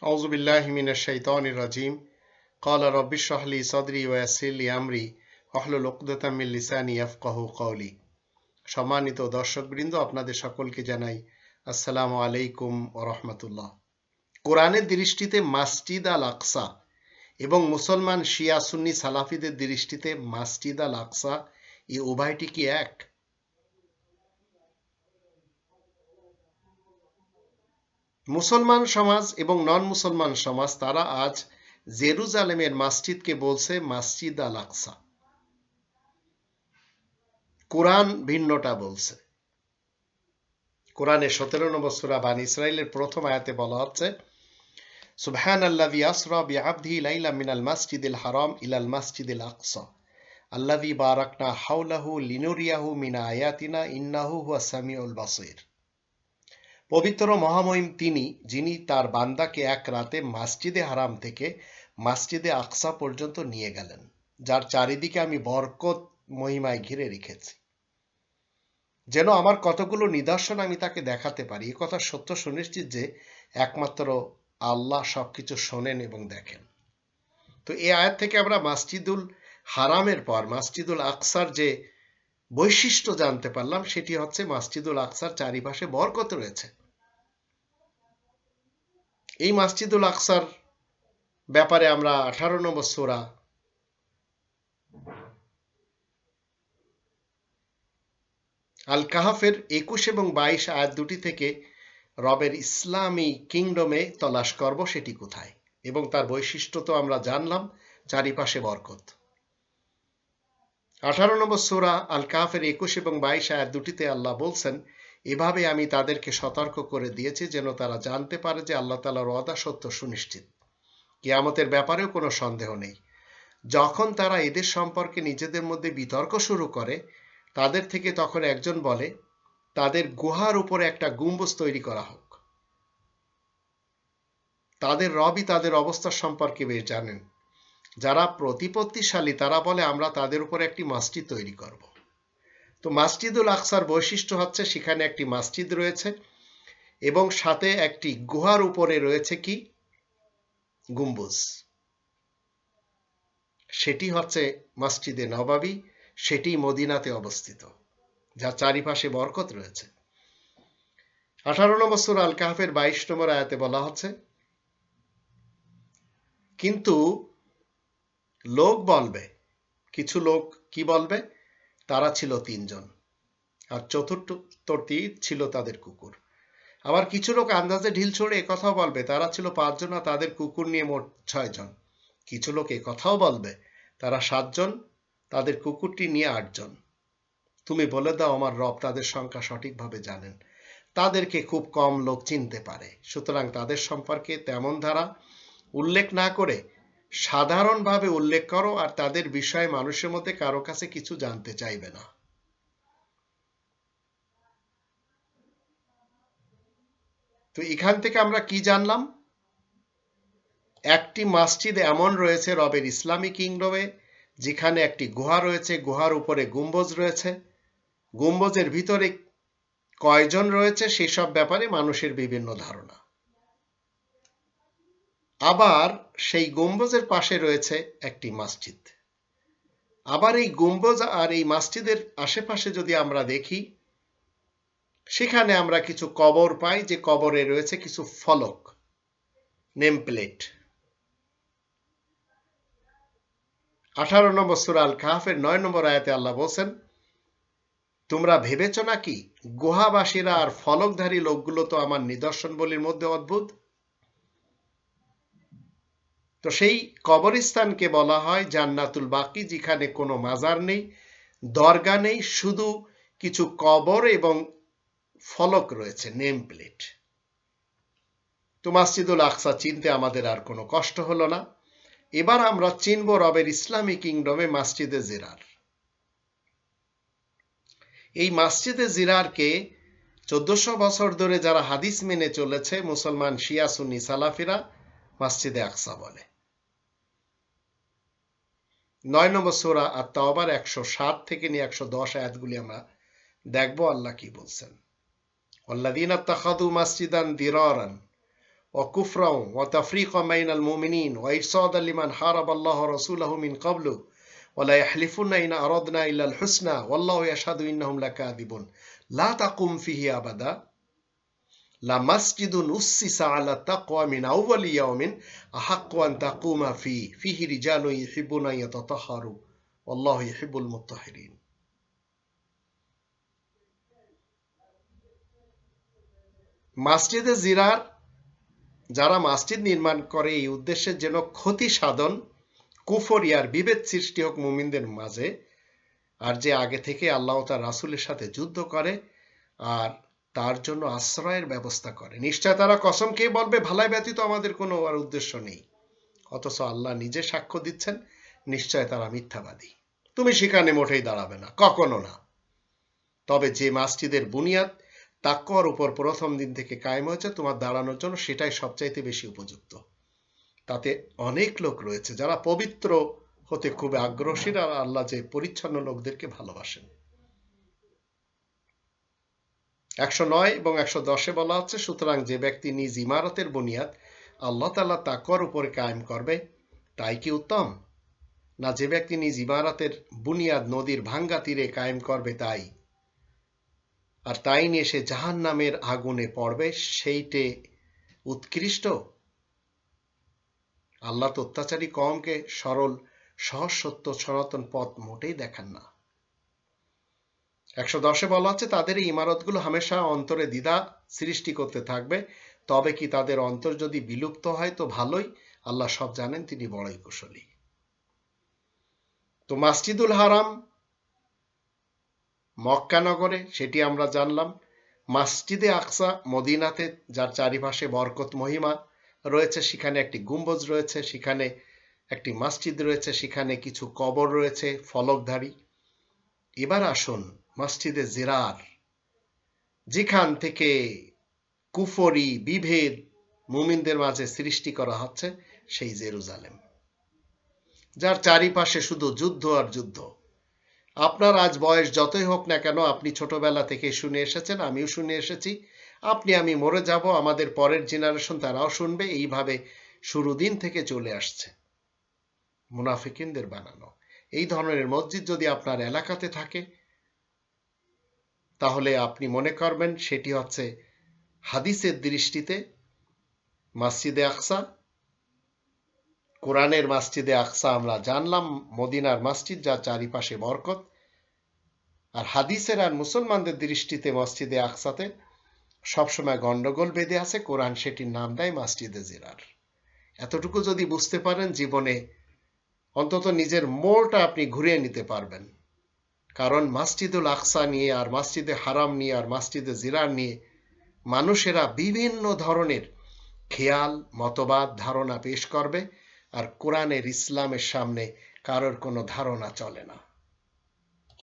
أعوذ بالله من الشيطان الرجيم قال رب اشرح لي صدري ويسر لي أمري واحلل عقدة من লিসানি ইয়াফকাহু কওলি সম্মানিত দর্শকবৃন্দ আপনাদের সকলকে জানাই আসসালামু আলাইকুম ও রহমতুল্লাহ কোরআনের দৃষ্টিতে মাসজিদ আল আকসা এবং মুসলমান শিয়া সুন্নি সালাফিদের দৃষ্টিতে মাসজিদ আল আকসা এই উভয়টি কি এক মুসলমান সমাজ এবং নন মুসলমান সমাজ, তারা আজ জেরুজালেমের মসজিদকে বলছে মসজিদ আল আকসা কোরআন ভিন্নটা বলছে। কোরআনের সতেরো নম্বর সুরা বান ইসরায়েলের প্রথম আয়াতে বলা হচ্ছে সুবহান আল্লাযী আসরা বিআবদিহি লাইলা মিনাল মাসজিদিল হারাম ইলাল মাসজিদিল আকসা। আল্লাযী বারাকনা হাউলাহু লিনুরিয়াহু মিনা আয়াতিনা ইন্নাহু হুয়া সামিউল বাসীর। পবিত্র মহামহিম তিনি, যিনি তার বান্দাকে এক রাতে মাসজিদে হারাম থেকে মাসজিদে আকসা পর্যন্ত নিয়ে গেলেন, যার চারিদিকে আমি বরকত মহিমায় ঘিরে রেখেছি। যেন আমার কতগুলো নিদর্শন আমি তাকে দেখাতে পারি, এ কথা সত্য সুনিশ্চিত যে একমাত্র আল্লাহ সবকিছু শোনেন এবং দেখেন। তো এই আয়াত থেকে আমরা মাসজিদুল হারামের পর, মাসজিদুল আকসার যে বৈশিষ্ট্য জানতে পারলাম, সেটি হচ্ছে মাসজিদুল আকসার চারিপাশে বরকত রয়েছে। এই মাসজিদুল আকসার ব্যাপারে আমরা আঠারো নম্বর সোরা আল কাহাফের একুশ এবং বাইশ আয়াত দুটি থেকে রবের ইসলামী কিংডমে তলাশ করব সেটি কোথায়? এবং তার বৈশিষ্ট্য তো আমরা জানলাম, চারিপাশে বরকত। আঠারো নম্বর সোরা আল কাহাফের একুশ এবং বাইশ আয়াত দুটিতে আল্লাহ বলছেন এভাবে আমি তাদেরকে সতর্ক করে দিয়েছি যেন তারা জানতে পারে যে আল্লাহ তালার ওয়াদা সত্য, সুনিশ্চিত। কিয়ামতের ব্যাপারেও কোনো সন্দেহ নেই। যখন তারা এদের সম্পর্কে নিজেদের মধ্যে বিতর্ক শুরু করে, তাদের থেকে তখন একজন বলে, তাদের গুহার উপরে একটা গুম্বুজ তৈরি করা হোক। তাদের রবই তাদের অবস্থা সম্পর্কে বেশ জানেন। যারা প্রতিপত্তিশালী তারা বলে, আমরা তাদের উপর একটি মাস্টি তৈরি করব। তো মাসজিদুল আকসার বৈশিষ্ট্য হচ্ছে সেখানে একটি মসজিদ রয়েছে এবং সাথে একটি গুহার উপরে রয়েছে কি? গুম্বুজ। সেটি হচ্ছে মসজিদে নবাবী, সেটি মদিনাতে অবস্থিত, যার চারিপাশে বরকত রয়েছে। আঠারো নম্বর সুর আল কাহাফের বাইশ নম্বর আয়াতে বলা হচ্ছে, কিন্তু লোক বলবে। কিছু লোক কি বলবে? তারা ছিল তিনজন। আর চতুর্থটি ছিল তাদের কুকুর। আবার কিছু লোক আন্দাজে ঢিল ছড়ে কথাও বলবে, তারা ছিল পাঁচজন আর তাদের কুকুর নিয়ে মোট ছয়জন। কিছু লোক কথাও বলবে, তারা সাতজন, তাদের কুকুরটি নিয়ে আটজন। তুমি বলে দাও, আমার রব তাদের সংখ্যা সঠিকভাবে জানেন। তাদেরকে খুব কম লোক চিনতে পারে। সুতরাং তাদের সম্পর্কে তেমন ধারা উল্লেখ না করে সাধারণভাবে উল্লেখ করো আর তাদের বিষয়ে মানুষের মধ্যে কারও কাছে কিছু জানতে চাইবে না। তো এখান থেকে আমরা কি জানলাম? একটি মসজিদ এমন রয়েছে রবের ইসলামী কিংডমে, যেখানে একটি গুহা রয়েছে, গুহার উপরে গুম্বজ রয়েছে। গম্বুজের ভিতরে কয়জন রয়েছে সেসব ব্যাপারে মানুষের বিভিন্ন ধারণা। আবার সেই গম্বুজের পাশে রয়েছে একটি মসজিদ। আবার এই গম্বুজ আর এই মসজিদের আশেপাশে যদি আমরা দেখি, সেখানে আমরা কিছু কবর পাই, যে কবরে রয়েছে কিছু ফলক, নেম প্লেট। আঠারো নম্বর সুরাল কাহাফের নয় নম্বর আয়াতে আল্লাহ বলছেন, তোমরা ভেবেছ নাকি গুহাবাসীরা আর ফলকধারী লোকগুলো তো আমার নিদর্শন বলির মধ্যে অদ্ভুত? তো সেই কবরস্থানকে বলা হয় জান্নাতুল বাকি, যেখানে কোনো মাজার নেই, দরগা নেই, শুধু কিছু কবর এবং ফলক রয়েছে, নেম প্লেট। তো মাসজিদুল আকসা চিনতে আমাদের আর কোনো কষ্ট হলো না। এবার আমরা চিনব রবের ইসলামী কিংডমে মাসজিদে জিরার। এই মাসজিদে জিরারকে চোদ্দশো বছর ধরে যারা হাদিস মেনে চলেছে, মুসলমান শিয়া সুন্নি সালাফিরা মাসজিদে আকসা বলে। নয় নম্বর সোরা আর তাওবার একশো সাত থেকে নিয়ে একশো দশ আয়াতগুলি আমরা দেখবো আল্লাহ কি বলছেন والذين اتخذوا مسجدا ضرارا وكفرا وتفريقا بين المؤمنين وإرصادا لمن حارب الله ورسوله من قبل ولا يحلفن إن أردنا إلا الحسنى والله يشهد إنهم لكاذبون لا تقم فيه أبدا লা মাসজিদুন আলা তাকওয়া মিন আউয়ালি ইয়াউমিন আহাক্কু আন তাকুমা ফি ফিহি ইউহিব্বুনা ওয়াল্লাহু ইউহিব্বুল মাসজিদে জিরার, যারা মাসজিদ নির্মাণ করে, এই উদ্দেশ্যে যেন ক্ষতি সাধন কুফরিয়ার বিভেদ সৃষ্টি হোক মুমিনদের মাঝে, আর যে আগে থেকে আল্লাহ তার রাসুলের সাথে যুদ্ধ করে, আর তার জন্য আশ্রয়ের ব্যবস্থা করে। নিশ্চয় তারা কসম খেয়ে বলবে, ভালাই ব্যতীত আমাদের কোনো আর উদ্দেশ্য নেই। অথচ আল্লাহ নিজে সাক্ষ্য দিচ্ছেন, নিশ্চয় তারা মিথ্যাবাদী। তুমি সেখানে মোটেই দাঁড়াবে না, কখনো না। তবে যে মসজিদের বুনিয়াদ তাক্কর উপর প্রথম দিন থেকে কায়েম হয়েছে, তোমার দাঁড়ানোর জন্য সেটাই সবচাইতে বেশি উপযুক্ত। তাতে অনেক লোক রয়েছে যারা পবিত্র হতে খুব আগ্রহী আর আল্লাহ যে পরিচ্ছন্ন লোকদেরকে ভালোবাসেন। একশো নয় এবং একশো দশে বলা হচ্ছে সুতরাং যে ব্যক্তি নিজ ইমারতের বুনিয়াদ আল্লাহ তাল্লাহ তাকর উপরে কায়েম করবে, তাই কি উত্তম? না, যে ব্যক্তি নিজ ইমারতের বুনিয়াদ নদীর ভাঙ্গা তীরে কায়েম করবে, তাই। আর তাই নিয়ে সে জাহান নামের আগুনে পড়বে, সেইটে উৎকৃষ্ট। আল্লাহ তো অত্যাচারী কমকে সরল, সহজ, সত্য, সনাতন পথ মোটেই দেখান না। একশো দশে বলা হচ্ছে তাদের এই ইমারতগুলো হামেশা অন্তরে দ্বিধা সৃষ্টি করতে থাকবে। তবে কি তাদের অন্তর যদি বিলুপ্ত হয়, তো ভালোই। আল্লাহ সব জানেন, তিনি বড়ই কুশলী। তো মাসজিদুল হারাম, মক্কা নগরে, সেটি আমরা জানলাম। মাসজিদে আকসা, মদিনাতে, যার চারিপাশে বরকত, মহিমা রয়েছে, সেখানে একটি গুম্বজ রয়েছে, সেখানে একটি মসজিদ রয়েছে, সেখানে কিছু কবর রয়েছে, ফলকধারী। এবার আসুন মসজিদে জিরার। যেখান থেকে কুফরি বিভেদ মুমিনদের মাঝে সৃষ্টি করা হচ্ছে, সেই জেরুজালেম। যার চারিপাশে শুধু যুদ্ধ আর যুদ্ধ। আপনার আজ বয়স যতই হোক না কেন, আপনি ছোটবেলা থেকে শুনে এসেছেন, আমিও শুনে এসেছি। আপনি, আমি মরে যাব, আমাদের পরের জেনারেশন তারাও শুনবে, এইভাবে শুরু দিন থেকে চলে আসছে। মুনাফিকিনদের বানানো। এই ধরনের মসজিদ যদি আপনার এলাকাতে থাকে তাহলে আপনি মনে করবেন সেটি হচ্ছে হাদিসের দৃষ্টিতে মসজিদে আকসা, কোরআনের মসজিদে আকসা আমরা জানলাম, মদিনার মসজিদ যা চারিপাশে বরকত। আর হাদিসের আর মুসলমানদের দৃষ্টিতে মসজিদে আকসাতে সবসময় গন্ডগোল বেঁধে আছে, কোরআন সেটির নাম দেয় মসজিদে জিরার। এতটুকু যদি বুঝতে পারেন, জীবনে অন্তত নিজের মোড়টা আপনি ঘুরিয়ে নিতে পারবেন। কারণ মাসজিদুল আকসা নিয়ে আর মাসজিদে হারাম নিয়ে আর মাসজিদে জিরার নিয়ে মানুষেরা বিভিন্ন ধরনের খেয়াল, মতবাদ, ধারণা পেশ করবে আর কোরআনের ইসলামের সামনে কারোর কোনো ধারণা চলে না।